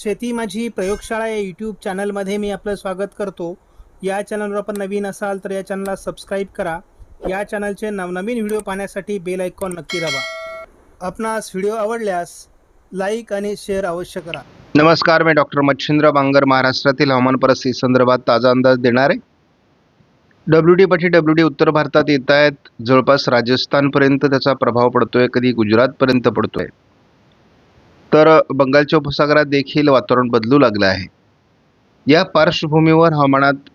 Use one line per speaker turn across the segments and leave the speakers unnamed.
शेती माझी प्रयोगशाळा या यूट्यूब चॅनलमध्ये मी आपलं स्वागत करतो. या चॅनलवर आपण नवीन असाल तर या चॅनलला सबस्क्राईब करा. या चॅनलचे नवनवीन व्हिडिओ पाहण्यासाठी बेल आयकॉन नक्की दाबा. आपणास व्हिडिओ आवडल्यास लाईक आणि शेअर अवश्य करा.
नमस्कार मी डॉक्टर मच्छिंद्र बांगर महाराष्ट्रातील हवामान परिस्थिती संदर्भात ताजा अंदाज देणार. आहे डब्ल्यू डी पाठी डब्ल्यू डी उत्तर भारतात येत आहेत. जवळपास राजस्थानपर्यंत त्याचा प्रभाव पडतोय कधी गुजरातपर्यंत पडतोय. तर बंगालच्या उपसागरात देखील वातावरण बदलू लागलं आहे. या पार्श्वभूमीवर हवामानात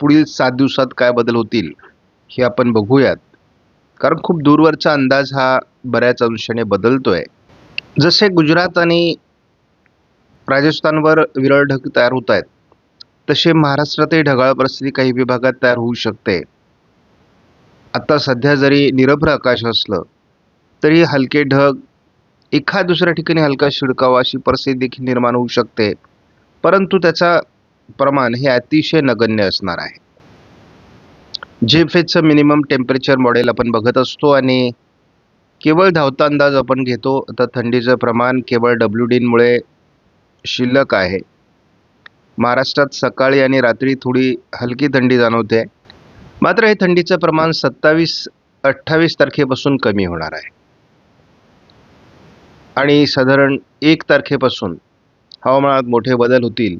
पुढील सात दिवसात काय बदल होतील हे आपण बघूयात. कारण खूप दूरवरचा अंदाज हा बऱ्याच अंशाने बदलतो आहे जसे गुजरात आणि राजस्थानवर विरळ ढग तयार होत आहेत तसे महाराष्ट्रातही ढगाळ परिस्थिती काही विभागात तयार होऊ शकते. आता सध्या जरी निरभ्र आकाश असलं तरी हलके ढग एखा दुसऱ्या ठिकाणी हलका शिडकावा अशी परिस्थिती देखील निर्माण होऊ शकते. परंतु त्याचा प्रमाण हे अतिशय नगण्य असणार आहे. जेफेचं मिनिमम टेम्परेचर मॉडेल आपण बघत असतो आणि केवळ धावता अंदाज आपण घेतो तर थंडीचं प्रमाण केवळ डब्ल्यू डीनमुळे शिल्लक आहे. महाराष्ट्रात सकाळी आणि रात्री थोडी हलकी थंडी जाणवते. मात्र हे थंडीचं प्रमाण सत्तावीस अठ्ठावीस तारखेपासून कमी होणार आहे. आणि साधारण एक तारखेपासून हवामानात मोठे बदल होतील.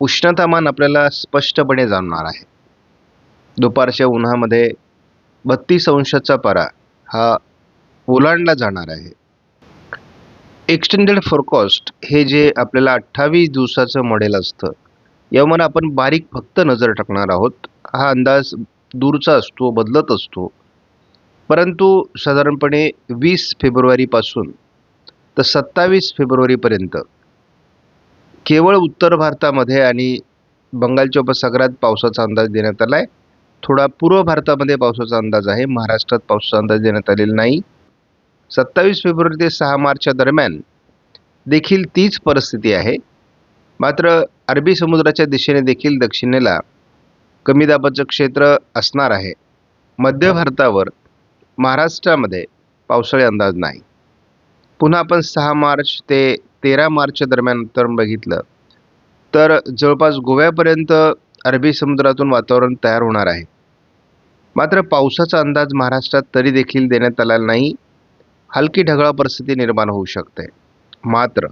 उष्णतामान आपल्याला स्पष्टपणे जाणणार आहे. दुपारच्या उन्हामध्ये बत्तीस अंशाचा पारा हा ओलांडला जाणार आहे. एक्सटेंडेड फोरकॉस्ट हे जे आपल्याला अठ्ठावीस दिवसाचं मॉडेल असतं यावर आपण बारीक फक्त नजर टाकणार आहोत. हा अंदाज दूरचा असतो बदलत असतो. परंतु साधारणपणे वीस फेब्रुवारीपासून तर सत्तावीस फेब्रुवारीपर्यंत. केवळ उत्तर भारतामध्ये आणि बंगालच्या उपसागरात पावसाचा अंदाज देण्यात आला आहे थोडा पूर्व भारतामध्ये पावसाचा अंदाज आहे. महाराष्ट्रात पावसाचा अंदाज देण्यात आलेला नाही. सत्तावीस फेब्रुवारी ते सहा मार्चच्या दरम्यान देखील तीच परिस्थिती आहे. मात्र अरबी समुद्राच्या दिशेने देखील दक्षिणेला कमी दाबाचं क्षेत्र असणार आहे. मध्य भारतावर महाराष्ट्रामध्ये पावसाळी अंदाज नाही. पुन्हा आपण सहा मार्च ते तेरा मार्चच्या दरम्यान तर बघितलं. तर जवळपास गोव्यापर्यंत अरबी समुद्रातून वातावरण तयार होणार आहे. मात्र पावसाचा अंदाज महाराष्ट्रात तरी देखील देण्यात आलेला नाही. हलकी ढगाळ परिस्थिती निर्माण होऊ शकते. मात्र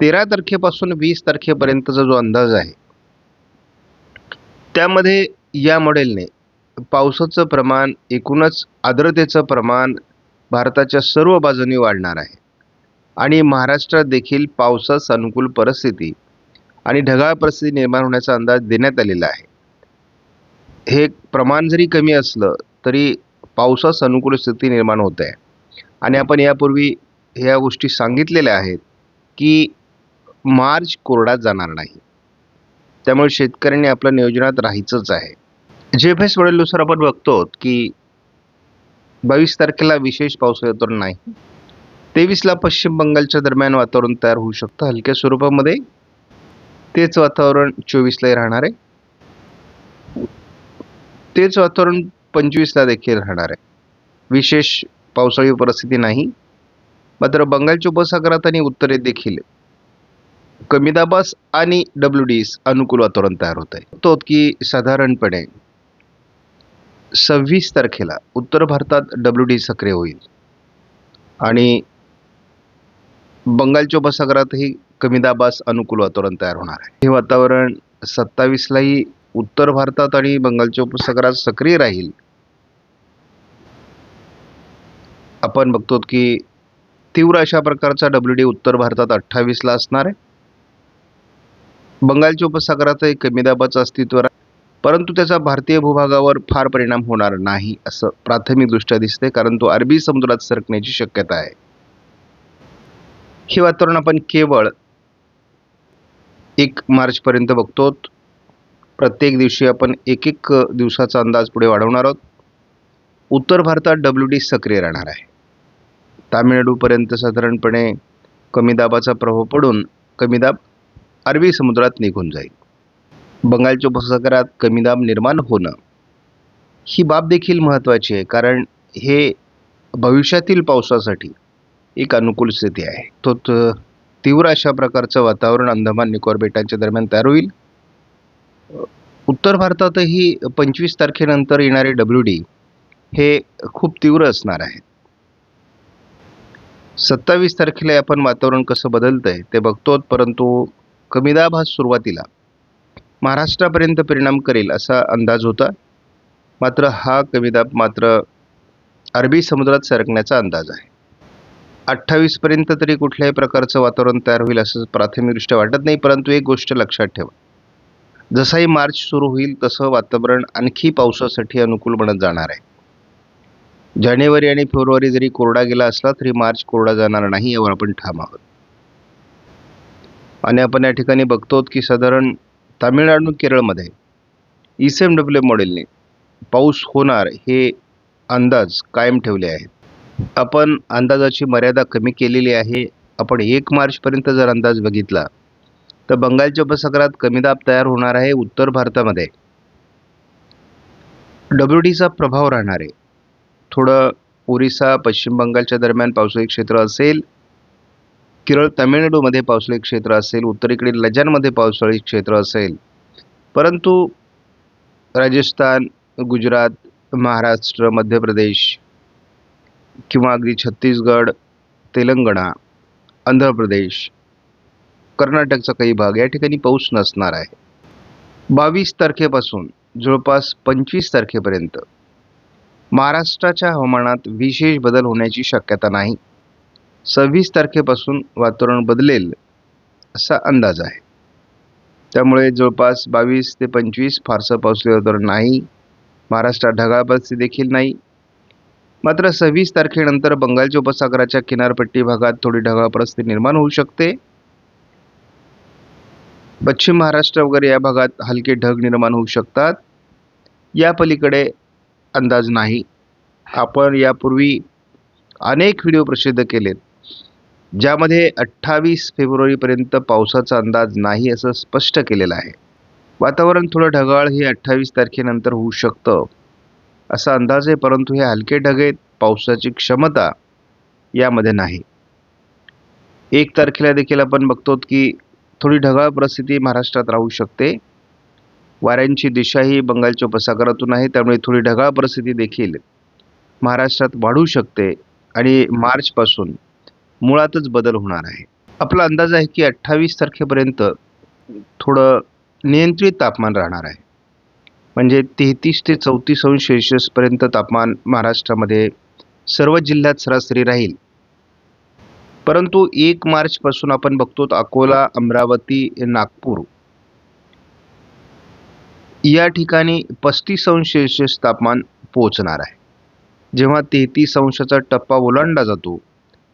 तेरा तारखेपासून वीस तारखेपर्यंतचा जो अंदाज आहे त्यामध्ये या मॉडेलने पावसाचं प्रमाण एकूणच आर्द्रतेचं प्रमाण भारताच्या सर्व बाजूंनी वाढणार आहे. आणि महाराष्ट्रात देखील पावसास अनुकूल परिस्थिती आणि ढगाळ परिस्थिती निर्माण होण्याचा अंदाज देण्यात आलेला आहे. हे प्रमाण जरी कमी असलं तरी पावसास अनुकूल स्थिती निर्माण होत आहे. आणि आपण यापूर्वी ह्या गोष्टी सांगितलेल्या आहेत की मार्च कोरडात जाणार नाही. त्यामुळे शेतकऱ्यांनी आपल्या नियोजनात राहायचंच आहे. जे फेस एस मॉडेलनुसार आपण बघतो की बावीस तारखेला विशेष पाऊस तर नाही. तेवीसला पश्चिम बंगालच्या दरम्यान वातावरण तयार होऊ शकतं. हलक्या स्वरूपामध्ये तेच वातावरण चोवीसलाही राहणार आहे. तेच वातावरण पंचवीसला देखील राहणार आहे. विशेष पावसाळी परिस्थिती नाही. मात्र बंगालच्या उपसागरात आणि उत्तरेत देखील कमी दाबास आणि डब्ल्यू डीस अनुकूल वातावरण तयार होत आहे. तो की साधारणपणे सव्वीस तारखेला उत्तर भारतात डब्ल्यू डी सक्रिय होईल. आणि बंगालच्या उपसागरातही कमी दाबास अनुकूल वातावरण तयार होणार आहे. हे वातावरण सत्तावीसलाही उत्तर भारतात आणि बंगालच्या उपसागरात सक्रिय राहील. आपण बघतो की तीव्र अशा प्रकारचा डब्ल्यू डी उत्तर भारतात अठ्ठावीसला असणार आहे. बंगालच्या उपसागरातही कमी दाबाचं अस्तित्व आहे परंतु त्याचा भारतीय भूभागावर फार परिणाम होणार नाही असं प्राथमिकदृष्ट्या दिसते कारण तो अरबी समुद्रात सरकण्याची शक्यता आहे. हे वातावरण आपण केवळ एक मार्चपर्यंत बघतो प्रत्येक दिवशी आपण एक एक दिवसाचा अंदाज पुढे वाढवणार आहोत. उत्तर भारतात डब्ल्यू डी सक्रिय राहणार आहे. तामिळनाडूपर्यंत साधारणपणे कमी दाबाचा प्रभाव पडून कमी दाब अरबी समुद्रात निघून जाईल. बंगालच्या उपसागरात कमी दाब निर्माण होणं. ही बाब देखील महत्त्वाची आहे कारण हे भविष्यातील पावसासाठी एक अनुकूल स्थिती आहे. तो त- तीव्र अशा प्रकारचं वातावरण अंदमान निकोबार बेटांच्या दरम्यान तयार होईल. उत्तर भारतातही पंचवीस तारखेनंतर येणारे डब्ल्यू डी हे खूप तीव्र असणार आहे. सत्तावीस तारखेला आपण वातावरण कसं बदलतंय ते बघतो परंतु कमी दाब हा सुरुवातीला महाराष्ट्रापर्यंत परिणाम करेल असा अंदाज होता. मात्र हा कमी दाब मात्र अरबी समुद्रात सरकण्याचा अंदाज आहे. अठ्ठावीसपर्यंत तरी कुठल्याही प्रकारचं वातावरण तयार होईल असं प्राथमिकदृष्ट्या वाटत नाही परंतु एक गोष्ट लक्षात ठेवा. जसाही मार्च सुरू होईल तसं वातावरण आणखी पावसासाठी अनुकूल बनत जाणार आहे. जानेवारी आणि फेब्रुवारी जरी कोरडा गेला असला तरी मार्च कोरडा जाणार नाही यावर आपण ठाम आहोत. आणि आपण या ठिकाणी बघतो की साधारण तामिळनाडू केरळमध्ये ई सी एम डब्ल्यू मॉडेलने पाऊस होणार हे अंदाज कायम ठेवले आहेत. आपण अंदाजाची मर्यादा कमी केलेली आहे. आपण एक मार्चपर्यंत जर अंदाज बघितला तर बंगालच्या उपसागरात कमी दाब तयार होणार आहे उत्तर भारतामध्ये. डब्ल्यू डीचा प्रभाव राहणार आहे. थोडं ओरिसा पश्चिम बंगालच्या दरम्यान पावसाळी क्षेत्र असेल केरळ तामिळनाडूमध्ये पावसाळी क्षेत्र असेल उत्तरेकडील राज्यांमध्ये पावसाळी क्षेत्र असेल. परंतु राजस्थान गुजरात महाराष्ट्र मध्य प्रदेश किंवा अगदी छत्तीसगड तेलंगणा आंध्र प्रदेश कर्नाटकचा काही भाग या ठिकाणी पाऊस नसणार आहे. बावीस तारखेपासून जवळपास पंचवीस तारखेपर्यंत महाराष्ट्राच्या हवामानात विशेष बदल होण्याची शक्यता नाही. सव्वीस तारखेपासून वातावरण बदलेल असा अंदाज आहे. त्यामुळे जवळपास बावीस ते पंचवीस फारसं पावसाळी वातावरण नाही. महाराष्ट्रात ढगाळ परिस्थिती देखील नाही. मात्र सव्वीस तारखेनंतर बंगालच्या उपसागराच्या किनारपट्टी भागात थोडी ढगाळ परिस्थिती निर्माण होऊ शकते. पश्चिम महाराष्ट्र वगैरे या भागात हलके ढग निर्माण होऊ शकतात. या पलीकडे अंदाज नाही. आपण यापूर्वी अनेक व्हिडिओ प्रसिद्ध केलेत. ज्यामध्ये अठ्ठावीस फेब्रुवारीपर्यंत पावसाचा अंदाज नाही असं स्पष्ट केलेलं आहे. वातावरण थोडं ढगाळ हे अठ्ठावीस तारखेनंतर होऊ शकतं असा अंदाज आहे परंतु हे हलके ढग आहेत पावसाची क्षमता यामध्ये नाही. एक तारखेला देखील आपण बघतो की थोडी ढगाळ परिस्थिती महाराष्ट्रात राहू शकते. वाऱ्यांची दिशाही बंगालच्या उपसागरातून आहे त्यामुळे थोडी ढगाळ परिस्थिती देखील महाराष्ट्रात वाढू शकते. आणि मार्चपासून मुळातच बदल होणार आहे. आपला अंदाज आहे की अठ्ठावीस तारखेपर्यंत थोडं नियंत्रित तापमान राहणार आहे. म्हणजे तेहतीस ते चौतीस अंश सेल्शियसपर्यंत तापमान महाराष्ट्रामध्ये सर्व जिल्ह्यात सरासरी राहील. परंतु एक मार्चपासून आपण बघतो अकोला अमरावती नागपूर या ठिकाणी पस्तीस अंश सेल्शियस तापमान पोहोचणार आहे. जेव्हा तेहतीस अंशाचा टप्पा ओलांडला जातो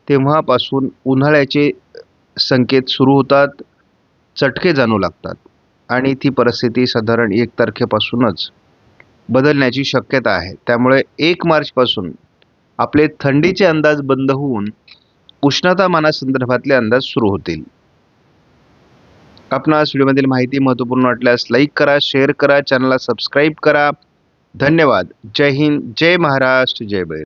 तेव्हापासून उन्हाळ्याचे संकेत सुरू होतात चटके जाणू लागतात आणि ती परिस्थिती साधारण एक तारखेपासूनच बदलण्याची शक्यता आहे. त्यामुळे एक मार्चपासून आपले थंडीचे अंदाज बंद होऊन उष्णतामानासंदर्भातले अंदाज सुरू होतील. आपणास व्हिडिओमधील माहिती महत्त्वपूर्ण वाटल्यास लाईक करा शेअर करा चॅनलला सबस्क्राईब करा. धन्यवाद. जय हिंद. जय महाराष्ट्र. जय बैल